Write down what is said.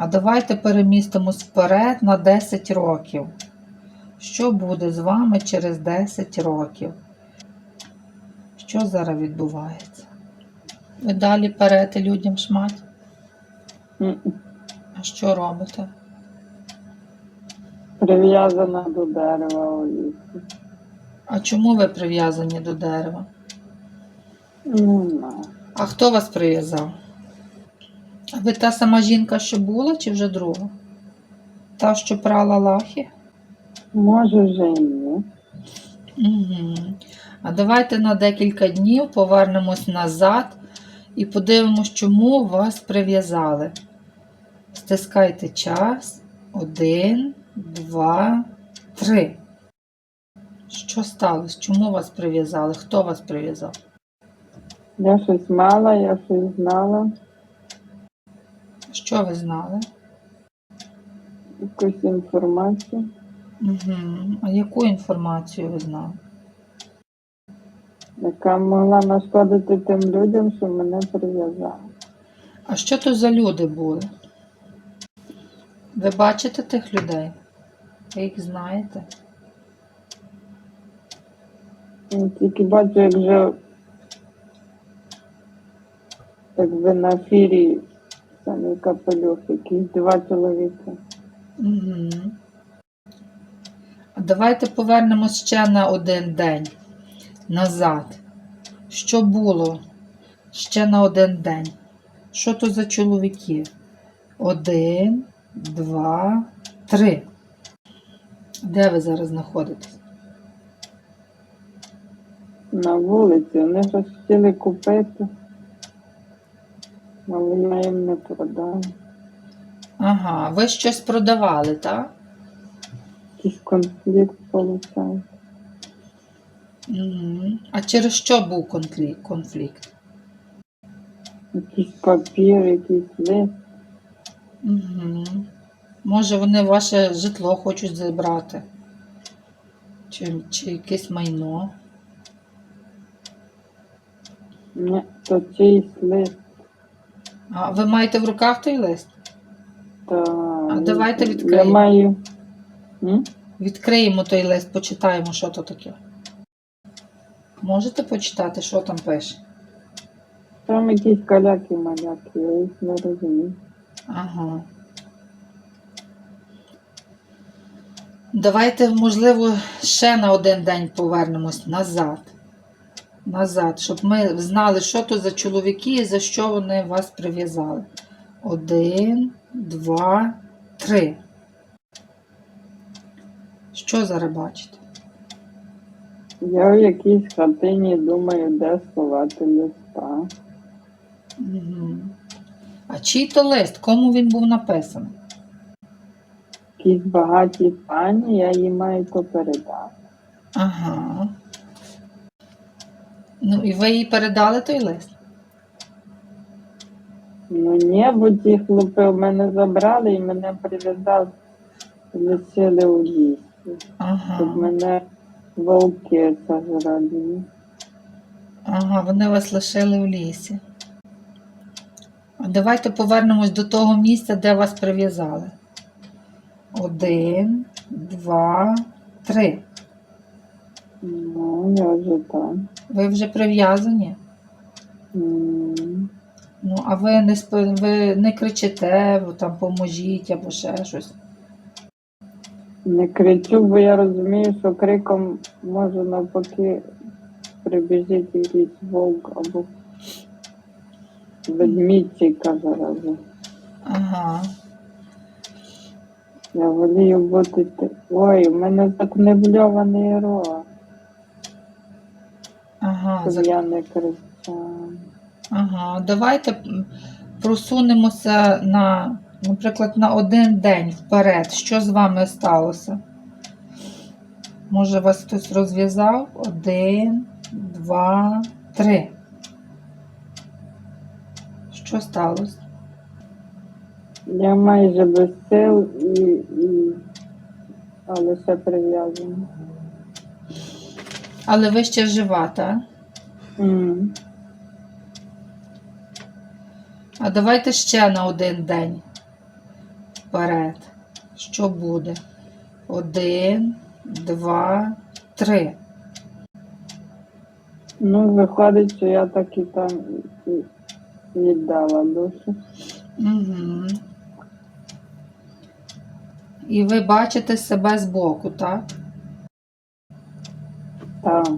А давайте перемістимось вперед на 10 років. Що буде з вами через 10 років? Що зараз відбувається? Ви далі перете людям шмать? А що робите? Прив'язана до дерева у лісі. А чому ви прив'язані до дерева? Не знаю. А хто вас прив'язав? А ви та сама жінка, що була, чи вже друга? Та, що прала лахи? Може вже і ні. Угу. А давайте на декілька днів повернемось назад і подивимось, чому вас прив'язали. Стискайте час. Один, два, три. Що сталося? Чому вас прив'язали? Хто вас прив'язав? Я щось мала, я щось знала, Що ви знали? якусь інформацію. Угу. А яку інформацію ви знали? яка могла нашкодити тим людям, що мене прив'язали. А що то за люди були? Ви бачите тих людей? Ви їх знаєте? Я Тільки бачу, як вже якби на ефірі самий капелюх, якісь два чоловіки. Угу. А давайте повернемось ще на один день назад. Що було ще на один день? Що то за чоловіки? Один, два, три. Де ви зараз знаходитесь? На вулиці. Вони щось хотіли купити, я їм не продав. Ага, ви щось продавали, так? Якийсь конфлікт получав. Угу. А через що був конфлікт? конфлікт? Якийсь папір, якийсь лист. Угу. Може, вони ваше житло хочуть забрати? Чи, чи якесь майно? Ні, то чийсь лист. А ви маєте в руках той лист? Та... А давайте Я відкриємо. маю. М? Відкриємо той лист, почитаємо, що то таке. Можете почитати, що там пише? Там якісь каляки-маляки, я їх не розумію. Ага. Давайте, можливо, ще на один день повернемось назад. Назад, щоб ми знали, що то за чоловіки і за що вони вас прив'язали. Один, два, три. Що зараз бачите? Я в якійсь хатині думаю, де сховати листа. Угу. А чий то лист? Кому він був написаний? Якісь багаті пані, я їй маю то передати. Ага. Ну, і ви їй передали той лист? Ну ні, бо ті хлопи в мене забрали і мене прив'язали, лишили у лісі. Щоб Ага. мене вовки сожрали. Ага, вони вас лишили в лісі. А давайте повернемось до того місця, де вас прив'язали. Один, два, три. Ну, я вже там. Ви вже прив'язані. Ну, а ви не сп- ви не кричите, ви там поможіть або ще щось. Не кричу, бо я розумію, що криком може навпаки прибіжить якийсь вовк або ведмідчика зарази. Ага. Я волію бути. Ой, у мене так закнебльований рот, Я не кричала. ага. Давайте просунемося на, наприклад, на один день вперед. Що з вами сталося? Може, вас хтось розв'язав? Один, два, три. Що сталося? Я майже без сил і, і... але ще прив'язана. Але ви ще жива, так? А давайте ще на один день. вперед. Що буде? Один, два, три. Ну, виходить, що я так і там віддала душу. Угу. І ви бачите себе збоку, так? Так.